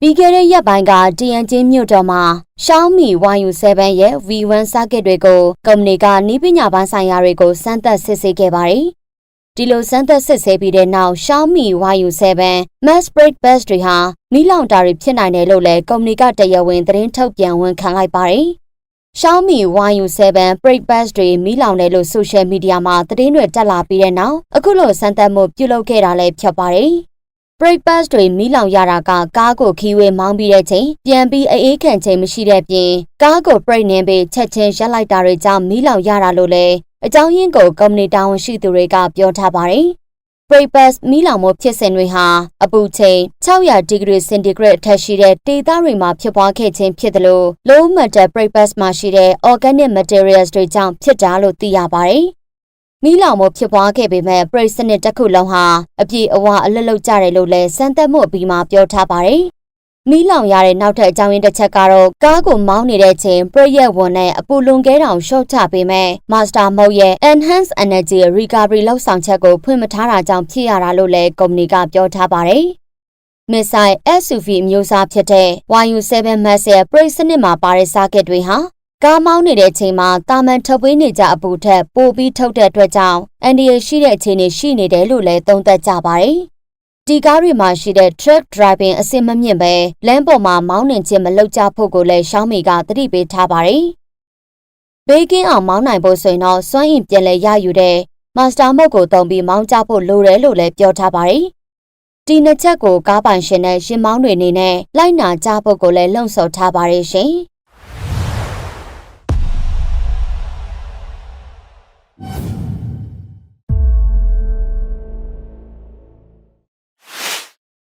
ပြီးခဲ့တဲ့ရက်ပိုင်းကတရန်ချင်းမြို့တော်မှာ Xiaomi YU7 ရဲ့ V1 circuit တွေကိုကုမ္ပဏီကနည်းပညာပိုင်းဆိုင်ရာတွေကိုစမ်းသပ်စစ်ဆေးခဲ့ပါတယ်။ဒီလိုစမ်းသပ်စစ်ဆေးပြီးတဲ့နောက် Xiaomi YU7 Mass Break Bus တွေဟာမိလောင်တာတွေဖြစ်နိုင်တယ်လို့လည်းကုမ္ပဏီကတရားဝင်သတင်းထုတ်ပြန်ဝန်ခံလိုက်ပါတယ်။ Xiaomi YU7 Break Bus တွေမိလောင်တယ်လို့ social media မှာသတင်းတွေတက်လာပြီးတဲ့နောက်အခုလိုစမ်းသပ်မှုပြုလုပ်ခဲ့တာလည်းဖြစ်ပါတယ်။ breakfast တွေမီးလောင်ရတာကကားကိုခီးဝေးမောင်းပြီးတဲ့ချိန်ပြန်ပြီးအေးခံချိန်မရှိတဲ့ပြင်ကားကိုပြိတ်နှင်းပြီးချက်ချင်းရက်လိုက်တာတွေကြောင့်မီးလောင်ရတာလို့လည်းအကြောင်းရင်းကိုကုမ္ပဏီတာဝန်ရှိသူတွေကပြောထားပါတယ်။ breakfast မီးလောင်မှုဖြစ်စဉ်တွေဟာအပူချိန်600ဒီဂရီစင်တီဂရိတ်အထက်ရှိတဲ့ဒေသတွေမှာဖြစ်ပွားခဲ့ခြင်းဖြစ်တယ်လို့ low metal breakfast မှာရှိတဲ့ organic materials တွေကြောင့်ဖြစ်တာလို့သိရပါတယ်။ မီးလောင်မှုဖြစ်ပွားခဲ့ပေမဲ့ပရိတ်စနစ်တစ်ခုလုံးဟာအပြည့်အဝအလွတ်လွတ်ကြတယ်လို့လည်းစမ်းသပ်မှုအပြီးမှာပြောထားပါတယ်။မီးလောင်ရတဲ့နောက်ထပ်အကြောင်းရင်းတစ်ချက်ကတော့ကားကိုမောင်းနေတဲ့ချိန်ပရိရက်ဝန်နဲ့အပူလွန်ကဲတောင်ရှော့ချပေးမဲ့ Master Mode ရဲ့ Enhanced Energy Recovery လောက်ဆောင်ချက်ကိုဖွင့်မထားတာကြောင့်ဖြစ်ရတာလို့လည်းကုမ္ပဏီကပြောထားပါတယ်။ Missile SUV မျိုးစားဖြစ်တဲ့ YU7 Max ရဲ့ပရိတ်စနစ်မှာပါတဲ့ circuit တွေဟာ ကားမောင်းနေတဲ့အချိန်မှာတာမန်ထုတ်ပေးနေကြအပူထက်ပိုပြီးထုတ်တဲ့အတွက်ကြောင့်အန်ဒီရရှိတဲ့အခြေအနေရှိနေတယ်လို့လည်းသုံးသပ်ကြပါတယ်။ဒီကားတွေမှာရှိတဲ့ truck driving အဆင့်မမြင့်ပဲလမ်းပေါ်မှာမောင်းနှင်ခြင်းမလုပ်ကြဖို့ကိုလည်းရှောင်းမီကသတိပေးထားပါတယ်။ဘေးကင်းအောင်မောင်းနိုင်ဖို့ဆိုရင်တော့စွမ်းအင်ပြန်လည်ရယူတဲ့ Master Mode ကိုသုံးပြီးမောင်းကြဖို့လိုတယ်လို့လည်းပြောထားပါတယ်။ဒီနှစ်ချက်ကိုကားပိုင်ရှင်နဲ့ရှင်မောင်းတွေအနေနဲ့လိုက်နာကြဖို့ကိုလည်းလှုံ့ဆော်ထားပါတယ်ရှင်။